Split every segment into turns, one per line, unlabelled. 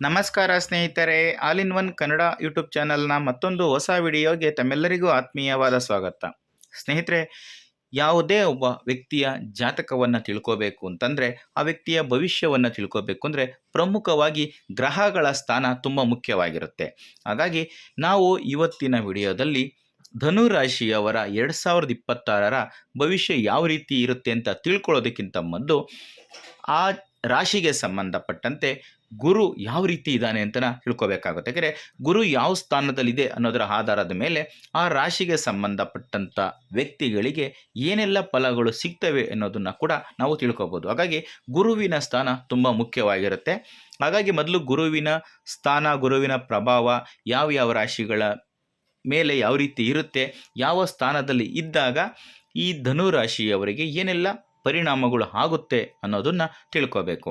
ನಮಸ್ಕಾರ ಸ್ನೇಹಿತರೆ, all in one Kannada YouTube ಚಾನಲ್ನ ಮತ್ತೊಂದು ಹೊಸ ವಿಡಿಯೋಗೆ ತಮ್ಮೆಲ್ಲರಿಗೂ ಆತ್ಮೀಯವಾದ ಸ್ವಾಗತ. ಸ್ನೇಹಿತರೆ, ಯಾವುದೇ ಒಬ್ಬ ವ್ಯಕ್ತಿಯ ಜಾತಕವನ್ನು ತಿಳ್ಕೋಬೇಕು ಅಂತಂದರೆ, ಆ ವ್ಯಕ್ತಿಯ ಭವಿಷ್ಯವನ್ನು ತಿಳ್ಕೋಬೇಕು ಅಂದರೆ ಪ್ರಮುಖವಾಗಿ ಗ್ರಹಗಳ ಸ್ಥಾನ ತುಂಬ ಮುಖ್ಯವಾಗಿರುತ್ತೆ. ಹಾಗಾಗಿ ನಾವು ಇವತ್ತಿನ ವಿಡಿಯೋದಲ್ಲಿ ಧನು ರಾಶಿಯವರ ಎರಡು ಸಾವಿರದ ಇಪ್ಪತ್ತಾರರ ಭವಿಷ್ಯ ಯಾವ ರೀತಿ ಇರುತ್ತೆ ಅಂತ ತಿಳ್ಕೊಳ್ಳೋದಕ್ಕಿಂತ ಮೊದಲು ಆ ರಾಶಿಗೆ ಸಂಬಂಧಪಟ್ಟಂತೆ ಗುರು ಯಾವ ರೀತಿ ಇದ್ದಾನೆ ಅಂತ ತಿಳ್ಕೊಬೇಕಾಗುತ್ತೆ. ಯಾಕಂದರೆ ಗುರು ಯಾವ ಸ್ಥಾನದಲ್ಲಿದೆ ಅನ್ನೋದರ ಆಧಾರದ ಮೇಲೆ ಆ ರಾಶಿಗೆ ಸಂಬಂಧಪಟ್ಟಂಥ ವ್ಯಕ್ತಿಗಳಿಗೆ ಏನೆಲ್ಲ ಫಲಗಳು ಸಿಗ್ತವೆ ಅನ್ನೋದನ್ನು ಕೂಡ ನಾವು ತಿಳ್ಕೊಬೋದು. ಹಾಗಾಗಿ ಗುರುವಿನ ಸ್ಥಾನ ತುಂಬ ಮುಖ್ಯವಾಗಿರುತ್ತೆ. ಹಾಗಾಗಿ ಮೊದಲು ಗುರುವಿನ ಸ್ಥಾನ, ಗುರುವಿನ ಪ್ರಭಾವ ಯಾವ ಯಾವ ರಾಶಿಗಳ ಮೇಲೆ ಯಾವ ರೀತಿ ಇರುತ್ತೆ, ಯಾವ ಸ್ಥಾನದಲ್ಲಿ ಇದ್ದಾಗ ಈ ಧನು ರಾಶಿಯವರಿಗೆ ಏನೆಲ್ಲ ಪರಿಣಾಮಗಳು ಆಗುತ್ತೆ ಅನ್ನೋದನ್ನ ತಿಳ್ಕೋಬೇಕು.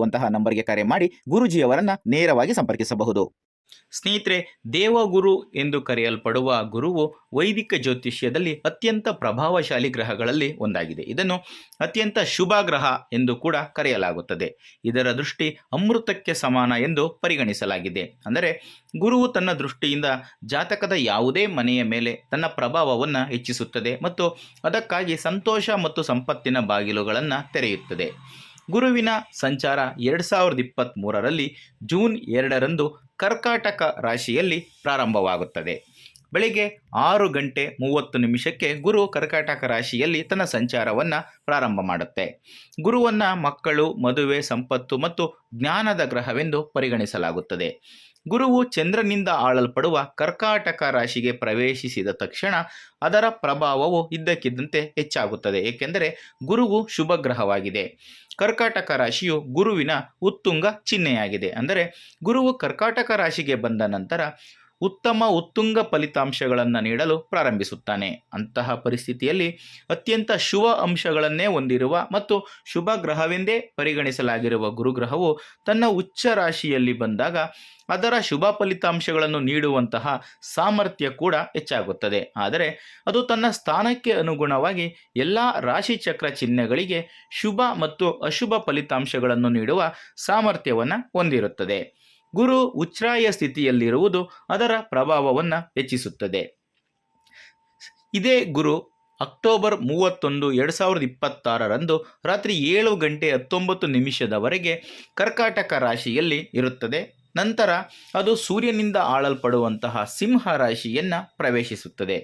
ಇರುವಂತಹ ನಂಬರ್ಗೆ ಕರೆ ಮಾಡಿ ಗುರುಜಿಯವರನ್ನ ನೇರವಾಗಿ ಸಂಪರ್ಕಿಸಬಹುದು.
ಸ್ನೇಹಿತರೆ, ದೇವಗುರು ಎಂದು ಕರೆಯಲ್ಪಡುವ ಗುರುವು ವೈದಿಕ ಜ್ಯೋತಿಷ್ಯದಲ್ಲಿ ಅತ್ಯಂತ ಪ್ರಭಾವಶಾಲಿ ಗ್ರಹಗಳಲ್ಲಿ ಒಂದಾಗಿದೆ. ಇದನ್ನು ಅತ್ಯಂತ ಶುಭ ಗ್ರಹ ಎಂದು ಕೂಡ ಕರೆಯಲಾಗುತ್ತದೆ. ಇದರ ದೃಷ್ಟಿ ಅಮೃತಕ್ಕೆ ಸಮಾನ ಎಂದು ಪರಿಗಣಿಸಲಾಗಿದೆ. ಅಂದರೆ, ಗುರುವು ತನ್ನ ದೃಷ್ಟಿಯಿಂದ ಜಾತಕದ ಯಾವುದೇ ಮನೆಯ ಮೇಲೆ ತನ್ನ ಪ್ರಭಾವವನ್ನು ಹೆಚ್ಚಿಸುತ್ತದೆ ಮತ್ತು ಅದಕ್ಕಾಗಿ ಸಂತೋಷ ಮತ್ತು ಸಂಪತ್ತಿನ ಬಾಗಿಲುಗಳನ್ನು ತೆರೆಯುತ್ತದೆ. ಗುರುವಿನ ಸಂಚಾರ ಎರಡು ಸಾವಿರದ ಇಪ್ಪತ್ತ್ಮೂರರಲ್ಲಿ ಜೂನ್ ಎರಡರಂದು ಕರ್ಕಾಟಕ ರಾಶಿಯಲ್ಲಿ ಪ್ರಾರಂಭವಾಗುತ್ತದೆ. ಬೆಳಿಗ್ಗೆ ಆರು ಗಂಟೆ ಮೂವತ್ತು ನಿಮಿಷಕ್ಕೆ ಗುರು ಕರ್ಕಾಟಕ ರಾಶಿಯಲ್ಲಿ ತನ್ನ ಸಂಚಾರವನ್ನು ಪ್ರಾರಂಭ ಮಾಡುತ್ತೆ. ಗುರುವನ್ನು ಮಕ್ಕಳು, ಮದುವೆ, ಸಂಪತ್ತು ಮತ್ತು ಜ್ಞಾನದ ಗ್ರಹವೆಂದು ಪರಿಗಣಿಸಲಾಗುತ್ತದೆ. ಗುರುವು ಚಂದ್ರನಿಂದ ಆಳಲ್ಪಡುವ ಕರ್ಕಾಟಕ ರಾಶಿಗೆ ಪ್ರವೇಶಿಸಿದ ತಕ್ಷಣ ಅದರ ಪ್ರಭಾವವು ಇದ್ದಕ್ಕಿದ್ದಂತೆ ಹೆಚ್ಚಾಗುತ್ತದೆ. ಏಕೆಂದರೆ ಗುರುವು ಶುಭ ಗ್ರಹವಾಗಿದೆ ಕರ್ಕಾಟಕ ರಾಶಿಯು ಗುರುವಿನ ಉತ್ತುಂಗ ಚಿಹ್ನೆಯಾಗಿದೆ. ಅಂದರೆ ಗುರುವು ಕರ್ಕಾಟಕ ರಾಶಿಗೆ ಬಂದ ನಂತರ ಉತ್ತಮ ಉತ್ತುಂಗ ಫಲಿತಾಂಶಗಳನ್ನು ನೀಡಲು ಪ್ರಾರಂಭಿಸುತ್ತಾನೆ. ಅಂತಹ ಪರಿಸ್ಥಿತಿಯಲ್ಲಿ ಅತ್ಯಂತ ಶುಭ ಅಂಶಗಳನ್ನೇ ಹೊಂದಿರುವ ಮತ್ತು ಶುಭ ಗ್ರಹವೆಂದೇ ಪರಿಗಣಿಸಲಾಗಿರುವ ಗುರುಗ್ರಹವು ತನ್ನ ಉಚ್ಚ ರಾಶಿಯಲ್ಲಿ ಬಂದಾಗ ಅದರ ಶುಭ ಫಲಿತಾಂಶಗಳನ್ನು ನೀಡುವಂತಹ ಸಾಮರ್ಥ್ಯ ಕೂಡ ಹೆಚ್ಚಾಗುತ್ತದೆ. ಆದರೆ ಅದು ತನ್ನ ಸ್ಥಾನಕ್ಕೆ ಅನುಗುಣವಾಗಿ ಎಲ್ಲ ರಾಶಿಚಕ್ರ ಚಿಹ್ನೆಗಳಿಗೆ ಶುಭ ಮತ್ತು ಅಶುಭ ಫಲಿತಾಂಶಗಳನ್ನು ನೀಡುವ ಸಾಮರ್ಥ್ಯವನ್ನು ಹೊಂದಿರುತ್ತದೆ. ಗುರು ಉಚ್ಛ್ರಾಯ ಸ್ಥಿತಿಯಲ್ಲಿರುವುದು ಅದರ ಪ್ರಭಾವವನ್ನು ಹೆಚ್ಚಿಸುತ್ತದೆ. ಇದೇ ಗುರು ಅಕ್ಟೋಬರ್ ಮೂವತ್ತೊಂದು ಎರಡು ಸಾವಿರದ ಇಪ್ಪತ್ತಾರರಂದು ರಾತ್ರಿ ಏಳು ಗಂಟೆ ಹತ್ತೊಂಬತ್ತು ನಿಮಿಷದವರೆಗೆ ಕರ್ಕಾಟಕ ರಾಶಿಯಲ್ಲಿ ಇರುತ್ತದೆ. ನಂತರ ಅದು ಸೂರ್ಯನಿಂದ ಆಳಲ್ಪಡುವಂತಹ ಸಿಂಹ ರಾಶಿಯನ್ನು ಪ್ರವೇಶಿಸುತ್ತದೆ.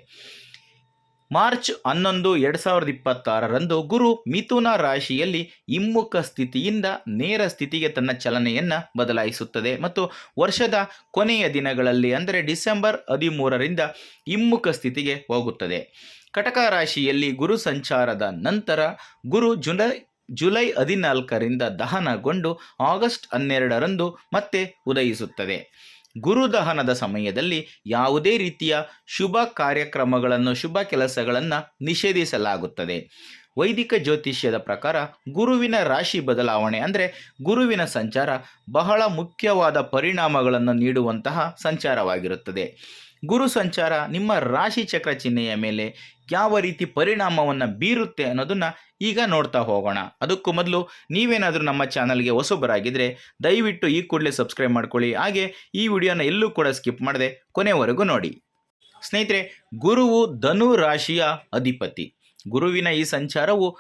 ಮಾರ್ಚ್ ಹನ್ನೊಂದು, ಎರಡು ಸಾವಿರದ ಇಪ್ಪತ್ತಾರರಂದು ಗುರು ಮಿಥುನ ರಾಶಿಯಲ್ಲಿ ಹಿಮ್ಮುಖ ಸ್ಥಿತಿಯಿಂದ ನೇರ ಸ್ಥಿತಿಗೆ ತನ್ನ ಚಲನೆಯನ್ನು ಬದಲಾಯಿಸುತ್ತದೆ. ಮತ್ತು ವರ್ಷದ ಕೊನೆಯ ದಿನಗಳಲ್ಲಿ ಅಂದರೆ ಡಿಸೆಂಬರ್ ಹದಿಮೂರರಿಂದ ಹಿಮ್ಮುಖ ಸ್ಥಿತಿಗೆ ಹೋಗುತ್ತದೆ. ಕಟಕ ರಾಶಿಯಲ್ಲಿ ಗುರು ಸಂಚಾರದ ನಂತರ ಗುರು ಜುಲೈ ಜುಲೈ ಹದಿನಾಲ್ಕರಿಂದ ದಹನಗೊಂಡು ಆಗಸ್ಟ್ ಹನ್ನೆರಡರಂದು ಮತ್ತೆ ಉದಯಿಸುತ್ತದೆ. ಗುರುದಹನದ ಸಮಯದಲ್ಲಿ ಯಾವುದೇ ರೀತಿಯ ಶುಭ ಕಾರ್ಯಕ್ರಮಗಳನ್ನು ಶುಭ ಕೆಲಸಗಳನ್ನು ನಿಷೇಧಿಸಲಾಗುತ್ತದೆ. ವೈದಿಕ ಜ್ಯೋತಿಷ್ಯದ ಪ್ರಕಾರ ಗುರುವಿನ ರಾಶಿ ಬದಲಾವಣೆ ಅಂದರೆ ಗುರುವಿನ ಸಂಚಾರ ಬಹಳ ಮುಖ್ಯವಾದ ಪರಿಣಾಮಗಳನ್ನು ನೀಡುವಂತಹ ಸಂಚಾರವಾಗಿರುತ್ತದೆ. ಗುರು ಸಂಚಾರ ನಿಮ್ಮ ರಾಶಿ ಚಕ್ರ ಚಿಹ್ನೆಯ ಮೇಲೆ ಯಾವ ರೀತಿ ಪರಿಣಾಮವನ್ನು ಬೀರುತ್ತೆ ಅನ್ನೋದನ್ನು ಈಗ ನೋಡ್ತಾ ಹೋಗೋಣ. ಅದಕ್ಕೂ ಮೊದಲು ನೀವೇನಾದರೂ ನಮ್ಮ ಚಾನಲ್ಗೆ ಹೊಸಬರಾಗಿದ್ದರೆ ದಯವಿಟ್ಟು ಈ ಕೂಡಲೇ ಸಬ್ಸ್ಕ್ರೈಬ್ ಮಾಡ್ಕೊಳ್ಳಿ. ಹಾಗೆ ಈ ವಿಡಿಯೋನ ಎಲ್ಲೂ ಕೂಡ ಸ್ಕಿಪ್ ಮಾಡದೆ ಕೊನೆವರೆಗೂ ನೋಡಿ. ಸ್ನೇಹಿತರೆ, ಗುರುವು ಧನು ರಾಶಿಯ ಅಧಿಪತಿ. ಗುರುವಿನ ಈ ಸಂಚಾರವು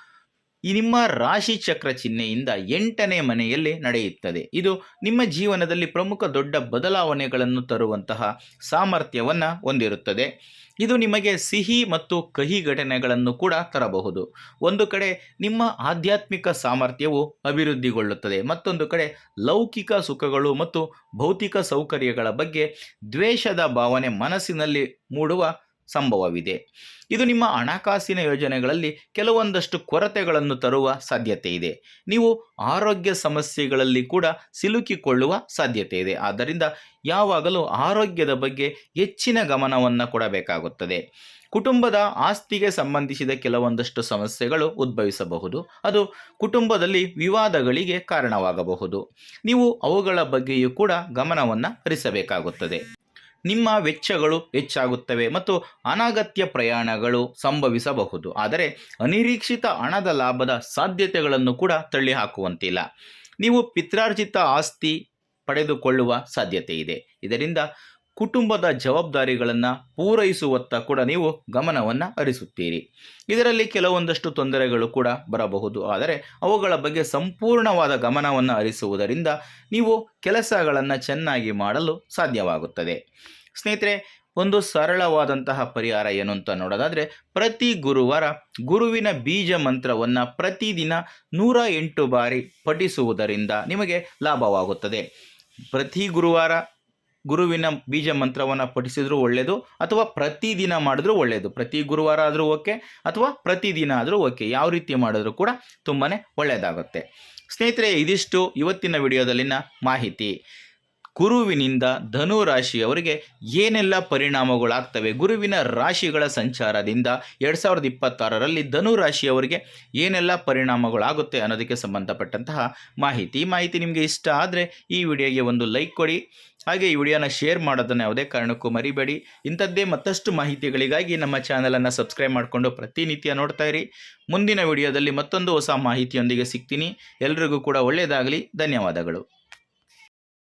ಈ ನಿಮ್ಮ ರಾಶಿ ಚಕ್ರ ಚಿಹ್ನೆಯಿಂದ ಎಂಟನೇ ಮನೆಯಲ್ಲಿ ನಡೆಯುತ್ತದೆ. ಇದು ನಿಮ್ಮ ಜೀವನದಲ್ಲಿ ಪ್ರಮುಖ ದೊಡ್ಡ ಬದಲಾವಣೆಗಳನ್ನು ತರುವಂತಹ ಸಾಮರ್ಥ್ಯವನ್ನು ಹೊಂದಿರುತ್ತದೆ. ಇದು ನಿಮಗೆ ಸಿಹಿ ಮತ್ತು ಕಹಿ ಘಟನೆಗಳನ್ನು ಕೂಡ ತರಬಹುದು. ಒಂದು ಕಡೆ ನಿಮ್ಮ ಆಧ್ಯಾತ್ಮಿಕ ಸಾಮರ್ಥ್ಯವು ಅಭಿವೃದ್ಧಿಗೊಳ್ಳುತ್ತದೆ. ಮತ್ತೊಂದು ಕಡೆ ಲೌಕಿಕ ಸುಖಗಳು ಮತ್ತು ಭೌತಿಕ ಸೌಕರ್ಯಗಳ ಬಗ್ಗೆ ದ್ವೇಷದ ಭಾವನೆ ಮನಸ್ಸಿನಲ್ಲಿ ಮೂಡುವ ಸಂಭವವಿದೆ. ಇದು ನಿಮ್ಮ ಹಣಕಾಸಿನ ಯೋಜನೆಗಳಲ್ಲಿ ಕೆಲವೊಂದಷ್ಟು ಕೊರತೆಗಳನ್ನು ತರುವ ಸಾಧ್ಯತೆ ಇದೆ. ನೀವು ಆರೋಗ್ಯ ಸಮಸ್ಯೆಗಳಲ್ಲಿ ಕೂಡ ಸಿಲುಕಿಕೊಳ್ಳುವ ಸಾಧ್ಯತೆ ಇದೆ. ಆದ್ದರಿಂದ ಯಾವಾಗಲೂ ಆರೋಗ್ಯದ ಬಗ್ಗೆ ಹೆಚ್ಚಿನ ಗಮನವನ್ನು ಕೊಡಬೇಕಾಗುತ್ತದೆ. ಕುಟುಂಬದ ಆಸ್ತಿಗೆ ಸಂಬಂಧಿಸಿದ ಕೆಲವೊಂದಷ್ಟು ಸಮಸ್ಯೆಗಳು ಉದ್ಭವಿಸಬಹುದು. ಅದು ಕುಟುಂಬದಲ್ಲಿ ವಿವಾದಗಳಿಗೆ ಕಾರಣವಾಗಬಹುದು. ನೀವು ಅವುಗಳ ಬಗ್ಗೆಯೂ ಕೂಡ ಗಮನವನ್ನು ಹರಿಸಬೇಕಾಗುತ್ತದೆ. ನಿಮ್ಮ ವೆಚ್ಚಗಳು ಹೆಚ್ಚಾಗುತ್ತವೆ ಮತ್ತು ಅನಗತ್ಯ ಪ್ರಯಾಣಗಳು ಸಂಭವಿಸಬಹುದು. ಆದರೆ ಅನಿರೀಕ್ಷಿತ ಹಣದ ಲಾಭದ ಸಾಧ್ಯತೆಗಳನ್ನು ಕೂಡ ತಳ್ಳಿಹಾಕುವಂತಿಲ್ಲ. ನೀವು ಪಿತ್ರಾರ್ಜಿತ ಆಸ್ತಿ ಪಡೆದುಕೊಳ್ಳುವ ಸಾಧ್ಯತೆ ಇದೆ ಇದರಿಂದ ಕುಟುಂಬದ ಜವಾಬ್ದಾರಿಗಳನ್ನು ಪೂರೈಸುವತ್ತ ಕೂಡ ನೀವು ಗಮನವನ್ನು ಹರಿಸುತ್ತೀರಿ. ಇದರಲ್ಲಿ ಕೆಲವೊಂದಷ್ಟು ತೊಂದರೆಗಳು ಕೂಡ ಬರಬಹುದು. ಆದರೆ ಅವುಗಳ ಬಗ್ಗೆ ಸಂಪೂರ್ಣವಾದ ಗಮನವನ್ನು ಹರಿಸುವುದರಿಂದ ನೀವು ಕೆಲಸಗಳನ್ನು ಚೆನ್ನಾಗಿ ಮಾಡಲು ಸಾಧ್ಯವಾಗುತ್ತದೆ. ಸ್ನೇಹಿತರೆ, ಒಂದು ಸರಳವಾದಂತಹ ಪರಿಹಾರ ಏನು ಅಂತ ನೋಡೋದಾದರೆ, ಪ್ರತಿ ಗುರುವಾರ ಗುರುವಿನ ಬೀಜ ಮಂತ್ರವನ್ನು ಪ್ರತಿದಿನ ನೂರ ಎಂಟು ಬಾರಿ ಪಠಿಸುವುದರಿಂದ ನಿಮಗೆ ಲಾಭವಾಗುತ್ತದೆ. ಪ್ರತಿ ಗುರುವಾರ ಗುರುವಿನ ಬೀಜ ಮಂತ್ರವನ್ನು ಪಠಿಸಿದ್ರೂ ಒಳ್ಳೆಯದು ಅಥವಾ ಪ್ರತಿದಿನ ಮಾಡಿದ್ರೂ ಒಳ್ಳೆಯದು ಪ್ರತಿ ಗುರುವಾರ ಆದರೂ ಓಕೆ, ಅಥವಾ ಪ್ರತಿದಿನ ಆದರೂ ಓಕೆ. ಯಾವ ರೀತಿ ಮಾಡಿದ್ರೂ ಕೂಡ ತುಂಬಾ ಒಳ್ಳೆಯದಾಗುತ್ತೆ ಸ್ನೇಹಿತರೆ, ಇದಿಷ್ಟು ಇವತ್ತಿನ ವಿಡಿಯೋದಲ್ಲಿನ ಮಾಹಿತಿ. ಗುರುವಿನಿಂದ ಧನು ರಾಶಿಯವರಿಗೆ ಏನೆಲ್ಲ ಪರಿಣಾಮಗಳಾಗ್ತವೆ? ಗುರುವಿನ ರಾಶಿಗಳ ಸಂಚಾರದಿಂದ ಎರಡು ಸಾವಿರದ ಇಪ್ಪತ್ತಾರರಲ್ಲಿ ಧನು ರಾಶಿಯವರಿಗೆ ಏನೆಲ್ಲ ಪರಿಣಾಮಗಳಾಗುತ್ತೆ ಅನ್ನೋದಕ್ಕೆ ಸಂಬಂಧಪಟ್ಟಂತಹ ಮಾಹಿತಿ. ಮಾಹಿತಿ ನಿಮಗೆ ಇಷ್ಟ ಆದರೆ ಈ ವಿಡಿಯೋಗೆ ಒಂದು ಲೈಕ್ ಕೊಡಿ. ಹಾಗೆ ಈ ವಿಡಿಯೋನ ಶೇರ್ ಮಾಡೋದನ್ನು ಯಾವುದೇ ಕಾರಣಕ್ಕೂ ಮರಿಬೇಡಿ. ಇಂಥದ್ದೇ ಮತ್ತಷ್ಟು ಮಾಹಿತಿಗಳಿಗಾಗಿ ನಮ್ಮ ಚಾನಲನ್ನು ಸಬ್ಸ್ಕ್ರೈಬ್ ಮಾಡಿಕೊಂಡು ಪ್ರತಿನಿತ್ಯ ನೋಡ್ತಾ ಇರಿ. ಮುಂದಿನ ವಿಡಿಯೋದಲ್ಲಿ ಮತ್ತೊಂದು ಹೊಸ ಮಾಹಿತಿಯೊಂದಿಗೆ ಸಿಗ್ತೀನಿ. ಎಲ್ರಿಗೂ ಕೂಡ ಒಳ್ಳೆಯದಾಗಲಿ. ಧನ್ಯವಾದಗಳು.